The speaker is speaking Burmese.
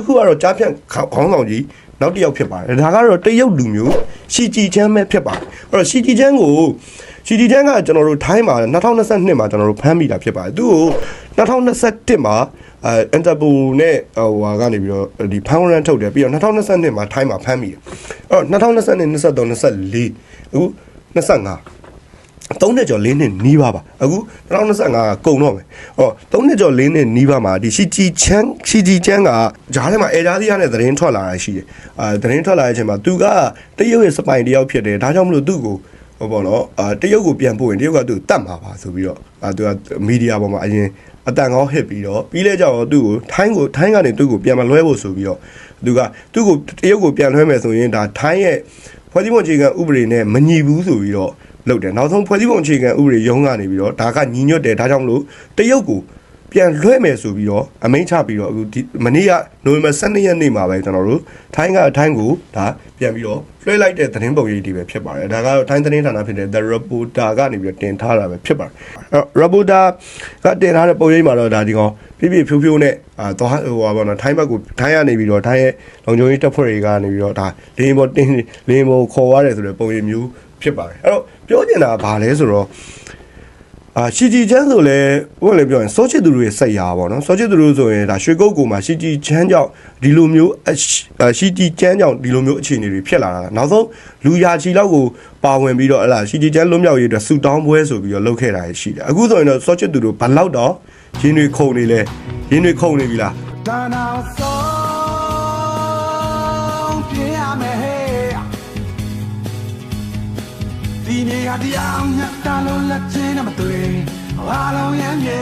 အခုကတော့ကြားဖြန့်ခေါင်းဆောင်ကြီးနောက်တစ်ယောက်ဖြစ်ပါတယ်ဒါကတော့တရုတ်လူမျိုးရှီကြည်ချမ်းပဲဖြစ်ပါတယ်အဲ့တော့ရှီကြည်ချမ်းကိုရှီကြည်ချမ်းကကျွန်တော်တို့ထိုင်းမှာ2022မှာကျွန်တော်တို့ဖမ်းမိတာဖြစ်ပါတယ်သူ့ကို2021မှာအဲအန်တာပူနဲ့ဟိုဟာကနေပြီးတော့ဒီဖမ်းရန်ထုတ်တယ်ပြီးတော့2022မှာထိုင်းမှာဖမ်းမိတယ်အဲ့တော့2022 23 24အခု25 3နှစ်ကျော်4နှစ်နီးပါးပါအခု2025ကကုန်တော့မယ်ဟော3နှစ်ကျော်4နှစ်နီးပါးမှာဒီရှီဂျီချန်ရှီဂျီချန်ကဂျားထဲမှာအဲဂျားစီးရနဲ့သတင်းထွက်လာတာရှိတယ်အာသတင်းထွက်လာတဲ့အချိန်မှာသူကတရုတ်ရဲ့စပိုင်တယောက်ဖြစ်တယ်ဒါကြောင့်မလို့သူ့ကိုဟောပေါ့နော်အာတရုတ်ကိုပြန်ပို့ရင်တရုတ်ကသူ့ကိုတတ်မှာပါဆိုပြီးတော့အာသူကမီဒီယာပေါ်မှာအရင်အတန်ကောင်းဟစ်ပြီးတော့ပြီးလဲကြတော့သူ့ကိုထိုင်းကိုထိုင်းကနေသူ့ကိုပြန်မလွှဲဖို့ဆိုပြီးတော့သူကသူ့ကိုတရုတ်ကိုပြန်လွှဲမယ်ဆိုရင်ဒါထိုင်းရဲ့ဖွဲ့စည်းပုံအခြေခံဥပဒေနဲ့မညီဘူးဆိုပြီးတော့ လုပ်တယ်နောက်ဆုံးဖွဲ့စည်းပုံအခြေခံဥပဒေရုံးကနေပြီးတော့ဒါကညီညွတ်တယ်ဒါကြောင့်မလို့တရုတ်ကိုပြန်လွှဲမယ်ဆိုပြီးတော့အမိန့်ချပြီးတော့အခုဒီမနေ့ကနိုဝင်ဘာ12ရက်နေ့မှာပဲကျွန်တော်တို့ထိုင်းကထိုင်းကိုဒါပြန်ပြီးတော့လွှဲလိုက်တဲ့သတင်းပုံရိပ်တွေပဲဖြစ်ပါတယ်ဒါကတော့ထိုင်းသတင်းဌာနဖြစ်တဲ့ The Reporter ကနေပြီးတော့တင်ထားတာပဲဖြစ်ပါတယ်အဲ့တော့ Reporter ကတင်ထားတဲ့ပုံရိပ်မှာတော့ဒါဒီကောင်ပြပြဖြိုးဖြိုးနဲ့အာတော့ဟိုပါဘောနော်ထိုင်းဘက်ကိုထိုင်းကနေပြီးတော့ထိုင်းရဲ့လုံခြုံရေးတပ်ဖွဲ့တွေကနေပြီးတော့ဒါလေရင်ပေါ်တင်းလေရင်ပေါ်ခေါ်ရတယ်ဆိုတဲ့ပုံရိပ်မျိုး ဖြစ်ပါတယ်အဲ့တော့ပြောချင်တာကဘာလဲဆိုတော့အာရှီဂျီချမ်းဆိုလဲဘုရားလည်းပြောရင်စောချစ်သူတို့ရဲ့စိတ်ရာပေါ့နော်စောချစ်သူတို့ဆိုရင်ဒါရွှေကုတ်ကူမှာရှီဂျီချမ်းကြောင့်ဒီလိုမျိုးအရှအာရှီဂျီချမ်းကြောင့်ဒီလိုမျိုးအခြေအနေတွေဖြစ်လာတာနောက်ဆုံးလူရာချီလောက်ကိုပါဝင်ပြီးတော့ဟလာရှီဂျီချမ်းလွတ်မြောက်ရေးအတွက်ဆူတောင်းပွဲဆိုပြီးတော့လုပ်ခဲ့တာရှိတယ်အခုဆိုရင်တော့စောချစ်သူတို့ဘလောက်တော့ရင်းတွေခုန်နေလဲရင်းတွေခုန်နေပြီလား ဒီနေ့ဟာတရားမြတ်တာလုံးလက်ချင်းနဲ့မတွေ့အားလုံးရမ်းမြေ